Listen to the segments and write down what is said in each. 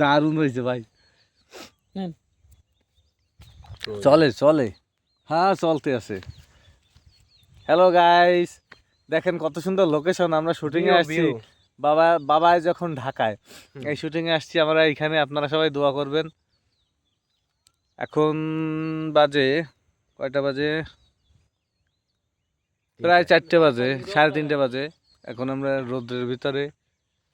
দারুণ হয়েছে ভাই। চলে চলে। হ্যাঁ চলতে আছে। হ্যালো গাইস দেখেন কত সুন্দর লোকেশন আমরা শুটিং এ আসছি। বাবা বাবা যখন ঢাকায় এই শুটিং এ আসছি আমরা এখানে আপনারা সবাই দোয়া করবেন। এখন বাজে কয়টা বাজে? প্রায় চারটে বাজে সাড়ে তিনটে বাজে। এখন আমরা রোদ্রের ভিতরে।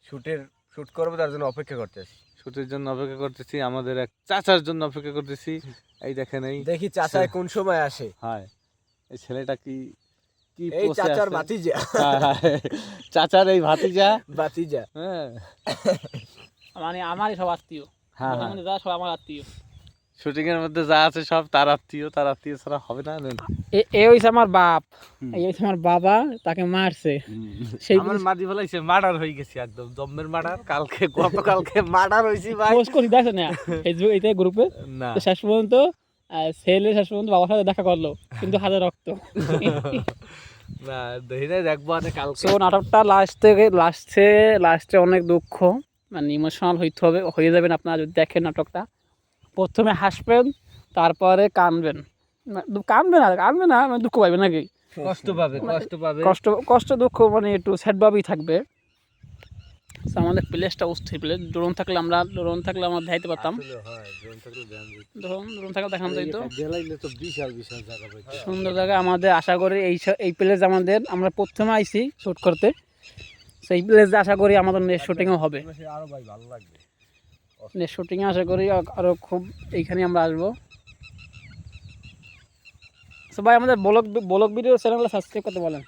শুটের শুট করব তার জন্য অপেক্ষা করতেছি শুটের জন্য অপেক্ষা করতেছি আমাদের এক চাচার জন্য অপেক্ষা করতেছি। এই দেখেন এই দেখি চাচায় কোন সময় আসে। হ্যাঁ। এই ছেলেটা কি কি এই চাচার? ভাতিজা। হায়, হায়। চাচার এই ভাতিজা? ভাতিজা। হ্যাঁ। মানে আমারই সব আত্মীয়। হ্যাঁ হ্যাঁ। মানে যা সব আমার আত্মীয়। শুটিং এর মধ্যে যা আছে সব তার আত্মীয় তার আত্মীয় ছাড়া হবে না। এ- হইছে আমার বাপ। এই হইছে আমার বাবা তাকে মারছে। সেই আমার ফেলাইছে মার্ডার হয়ে গেছি একদম জম্মের মার্ডার। কালকে গতকালকে মার্ডার ভাই। পোস্ট করি দেখছ না? ফেসবুক এইটা গ্রুপে না। তো শেষ পর্যন্ত ছেলে শেষ পর্যন্ত বাবার সাথে দেখা করল কিন্তু হাতে রক্ত। না দেখি দেখব কালকে। সো নাটকটা লাস্ট থেকে লাস্টে লাস্টে অনেক দুঃখ মানে ইমোশনাল হইতে হবে হয়ে যাবেন আপনারা যদি দেখেন নাটকটা। প্রথমে হাসবেন তারপরে কানবেন। কানবে না কানবে না মানে দুঃখ পাবে নাকি? কষ্ট পাবে কষ্ট পাবে। কষ্ট কষ্ট দুঃখ মানে একটু স্যাডভাবেই থাকবে। আমাদের প্লেসটা অস্থির প্লেস ড্রোন থাকলে আমরা ড্রোন থাকলে আমরা দেখাইতে পারতাম। ড্রোন ড্রোন থাকলে দেখানো যাইতো। এটা তো বিশাল বিশাল জায়গা পাইতে। সুন্দর জায়গা। আমাদের আশা করি এই এই প্লেস আমাদের আমরা প্রথমে আইছি শ্যুট করতে। সেই প্লেসে আশা করি আমাদের নেক্সট শুটিংও হবে। আরও ভাই ভালো লাগবে। নেক্সট শুটিংয়ে আশা করি আরও খুব এইখানে আমরা আসব। সবাই আমাদের ব্লগ ব্লগ ভিডিও চ্যানেলটা সাবস্ক্রাইব করতে বলেন।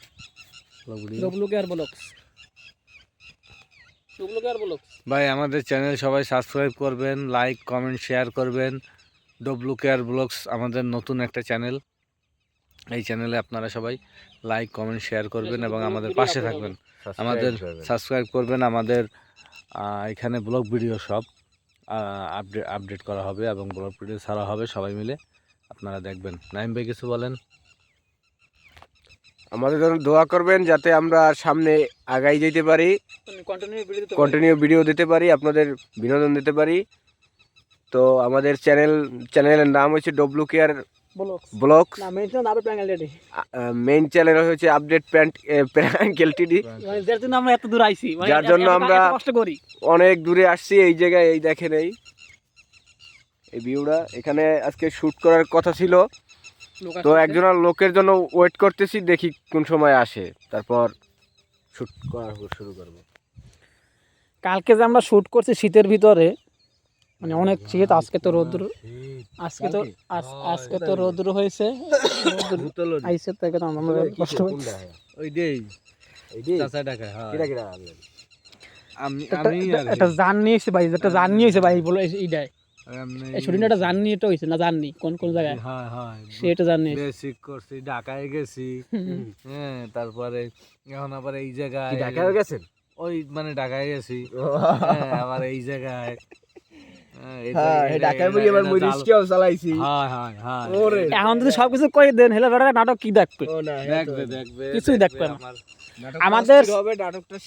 ডব্লুকে আর ব্লগস আর ব্লগস ভাই আমাদের চ্যানেল সবাই সাবস্ক্রাইব করবেন লাইক কমেন্ট শেয়ার করবেন। ডব্লু কেয়ার ব্লগস আমাদের নতুন একটা চ্যানেল এই চ্যানেলে আপনারা সবাই লাইক কমেন্ট শেয়ার করবেন এবং আমাদের পাশে থাকবেন। আমাদের সাবস্ক্রাইব করবেন। আমাদের এখানে ব্লগ ভিডিও সব আপডেট আপডেট করা হবে এবং ব্লগ ভিডিও ছাড়া হবে সবাই মিলে। আপনারা দেখবেন। নাইম ভাই কিছু বলেন? আমাদের জন্য দোয়া করবেন যাতে আমরা সামনে আগাই যেতে পারি কন্টিনিউ ভিডিও কন্টিনিউ ভিডিও দিতে পারি আপনাদের বিনোদন দিতে পারি। তো আমাদের চ্যানেল চ্যানেলের নাম হচ্ছে W care ready main channel হচ্ছে আপডেট প্যান্ট প্যাঙ্কেল টিডি মানে যার জন্য আমরা এত দূর আইছি মানে যার জন্য আমরা- কষ্ট করি। অনেক দূরে আসছি এই জায়গায় এই দেখেন এই। এই ভিউটা এখানে আজকে শুট করার কথা ছিল। তো একজন লোকের জন্য ওয়েট করতেছি দেখি কোন সময় আসে। তারপর শুট করা শুরু করব। কালকে যে আমরা শুট করছি শীতের ভিতরে মানে অনেক শীত আজকে তো রোদ্র আজকে তো আজকে তো রোদ্র হয়েছে। রৌদ্র আইসে তো একদম আমরা কষ্ট হচ্ছে। ওই দেই। এই যে চাচা ডাকা হ্যাঁ। কিরা কিরা আমি একটা- জান নিয়েছে ভাই একটা জান নিয়েছে ভাই বলে এইটাই। এই শুটিংটা একটা জান নিয়ে এটা হয়েছে না জাননি? কোন কোন জায়গায়? হ্যাঁ হ্যাঁ। সে এটা জান নিয়েছে। বেসিক করছি ঢাকায় গেছি। হ্যাঁ তারপরে এখন আবার এই জায়গায় ঢাকায় গেছেন? ওই মানে ঢাকায় গেছি। হ্যাঁ, আবার এই জায়গায়। এখন যদি সবকিছু করে দেন হেলে বেড়া নাটক কি দেখবে? না দেখবে দেখবে কিছুই দেখবে না। আমাদের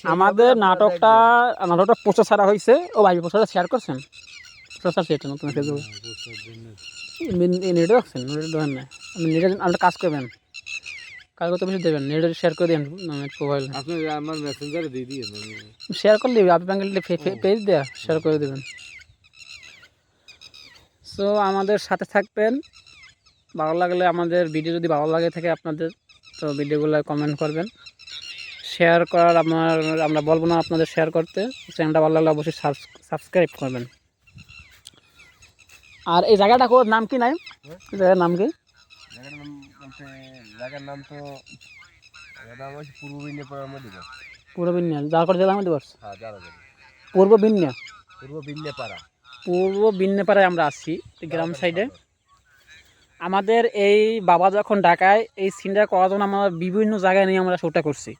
আমাদের- নাটকটা নাটকটা। পোস্টার ছাড়া হয়েছে ও ভাই পোস্টারটা শেয়ার করছেন? পোস্টার সেটা নতুন ফেসবুক নেটে রাখছেন? নেটে দেবেন না। আপনি নেটে আপনার কাজ করবেন। কাজ করতে বেশি দেবেন নেটে শেয়ার করে দিন মোবাইল আপনি আমার মেসেঞ্জারে দিয়ে দিয়ে শেয়ার করলে আপনি পেজ দেওয়া শেয়ার করে দেবেন। সো আমাদের সাথে থাকবেন। ভালো লাগলে আমাদের ভিডিও যদি ভালো লাগে থাকে আপনাদের তো ভিডিওগুলো কমেন্ট করবেন। শেয়ার করার আমার আমরা বলব না আপনাদের শেয়ার করতে চ্যানেলটা ভালো লাগলে অবশ্যই সাবস্ক্রাইব করবেন। আর এই জায়গাটা কোর নাম কি নাই জায়গার নাম কি? জায়গার নাম তো পূর্ব মধ্যে পূর্ব বিন্যা হ্যাঁ জানো জানি পূর্ব বিন্যা পূর্ব বিন্যাপাড়া পূর্ব বিন্যাপাড়ায় আমরা আসছি গ্রাম সাইডে আমাদের এই বাবা যখন ঢাকায় এই সিনটা করার জন্য আমরা বিভিন্ন জায়গায় নিয়ে আমরা শ্যুটটা করছি।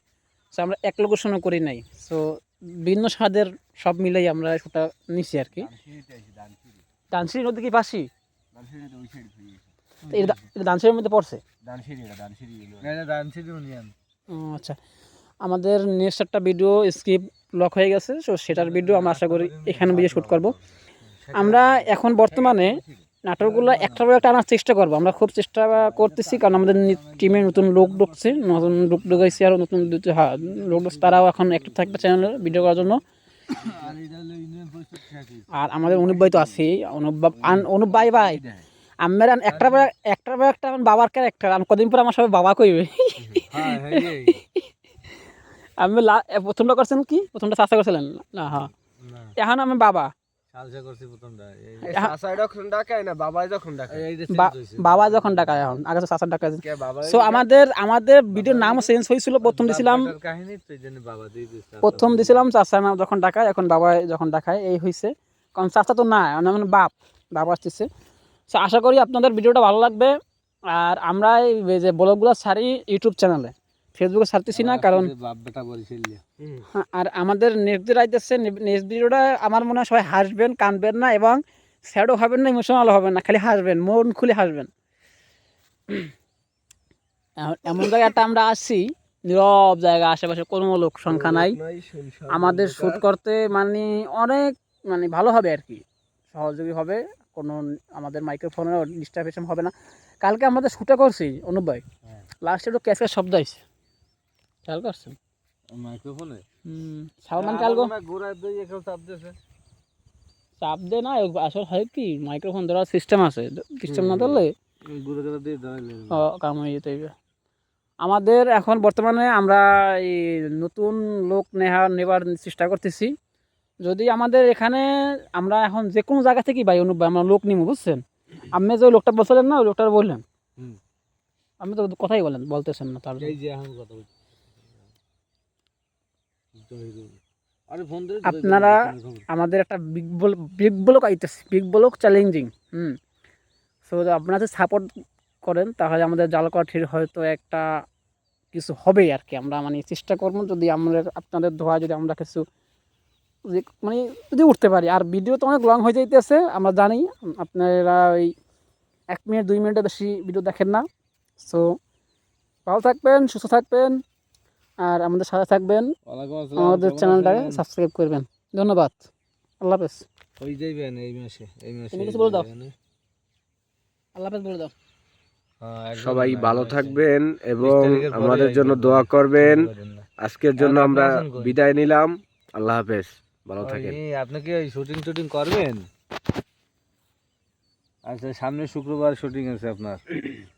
সো আমরা এক লোকেশনও করি নাই। সো ভিন্ন স্বাদের সব মিলেই আমরা শ্যুটটা নিছি আর কি। ডানসির নদী কি পাশি? দানসিঁড়িতে ওই সাইড হয়ে গেছে। তো এটা এটা ডানসির মধ্যে পড়ছে? আচ্ছা। আমাদের নেক্সট একটা ভিডিও স্ক্রিপ্ট লক হয়ে গেছে। সো সেটার ভিডিও আমরা আশা করি এখানে গিয়ে শ্যুট করব। আমরা এখন বর্তমানে নাটকগুলো একটা পর একটা আনার চেষ্টা করব। আমরা খুব চেষ্টা করতেছি কারণ আমাদের টিমে নতুন লোক ঢুকছে নতুন লোক ঢুকাইছি আরও নতুন হ্যাঁ লোক ঢুকছে তারাও এখন একটু থাকবে চ্যানেলে ভিডিও করার জন্য। আর আমাদের অনুপ ভাই তো আছেই অনুপ অনুপ ভাই ভাই আমার একটা পর একটা পর একটা আমার বাবার ক্যারেক্টার আমি কদিন পর আমার সবাই বাবা কইবে। আমি প্রথমটা করছেন কি? প্রথমটা চাষা করছিলেন? না হ্যাঁ। এখন আমি বাবা। হ্যাঁ। চাচা যখন ডাকায় না বাবা যখন ডাকায় বাবা যখন ডাকায় এখন। আগে তো ডাকায় সো আমাদের আমাদের ভিডিওর নাম চেঞ্জ হয়েছিল প্রথম দিছিলাম। প্রথম দিছিলাম চাষা নাম যখন ডাকায় এখন বাবা যখন ডাকায় এই হয়েছে কারণ চাষা তো না মানে বাপ বাবা আসতেছে। সো আশা করি আপনাদের ভিডিওটা ভালো লাগবে। আর আমরা এই যে ব্লগগুলো ছাড়ি ইউটিউব চ্যানেলে ফেসবুকে ছাড়তেছি না কারণ হ্যাঁ, আর আমাদের নেক্সট দিন আইতেছে নেক্সট ভিডিওটা আমার মনে হয় সবাই হাসবেন কানবেন না এবং স্যাডও হবেন না ইমোশনাল হবেন না খালি হাসবেন মন খুলে হাসবেন। এমন- জায়গাটা আমরা আসছি নীরব জায়গা আশেপাশে কোনো লোক সংখ্যা নাই। আমাদের শ্যুট করতে মানে অনেক মানে ভালো হবে আর কি সহযোগী হবে কোনো আমাদের মাইক্রোফোনের ডিস্টার্বেশন হবে না। কালকে আমাদের শ্যুটে করছি অনুপ ভাই। লাস্টে একটু ক্যাসের শব্দ আইছে। খেয়াল করছেন? মাইক্রোফোনে? হুম সালমান কালগো? গোড়ায় দিয়ে এখানে চাপ দিয়েছে। চাপ দে না আসলে হয় কি মাইক্রোফোন ধরার সিস্টেম আছে। সিস্টেম না ধরলে? কাম হয়ে যেতে আমাদের এখন বর্তমানে আমরা এই নতুন লোক নেহা নেবার চেষ্টা করতেছি। যদি আমাদের এখানে আমরা এখন যে কোনো জায়গা থেকেই ভাই অনুপ ভাই আমরা লোক নিব বুঝছেন? আপনি যে লোকটা বলছিলেন না ওই লোকটা বললেন? আপনি তো কথাই বলেন বলতেছেন না তার জন্য। এই যে এখন কথা বলছি আরে ফোন দিয়ে আপনারা- আমাদের একটা বিগ বল বিগ ব্লক আইতেছে বিগ ব্লক চ্যালেঞ্জিং হুম। সো আপনারা যদি সাপোর্ট করেন তাহলে আমাদের জালকাঠির হয়তো একটা কিছু হবে আর কি। আমরা মানে চেষ্টা করব যদি আমরা আপনাদের ধোয়া যদি আমরা কিছু মানে যদি উঠতে পারি। আর ভিডিও তো অনেক লং হয়ে যাইতেছে আমরা জানি আপনারা ওই এক মিনিট দুই মিনিটের বেশি ভিডিও দেখেন না। সো ভালো থাকবেন সুস্থ থাকবেন। আর আমাদের সাথে থাকবেন। আমাদের চ্যানেলটাকে সাবস্ক্রাইব করবেন। ধন্যবাদ। আল্লাহ হাফেজ। হয়ে যাইবেন এই মাসে এই মাসে তুমি কিছু বলে দাও। আল্লাহ হাফেজ বলে দাও। হ্যাঁ, সবাই ভালো থাকবেন এবং আমাদের জন্য দোয়া করবেন। আজকের জন্য আমরা? বিদায় নিলাম। আল্লাহ হাফেজ। ভালো থাকেন। আপনি কি শুটিং টুটিং করবেন? আচ্ছা সামনে শুক্রবার শুটিং আছে আপনার।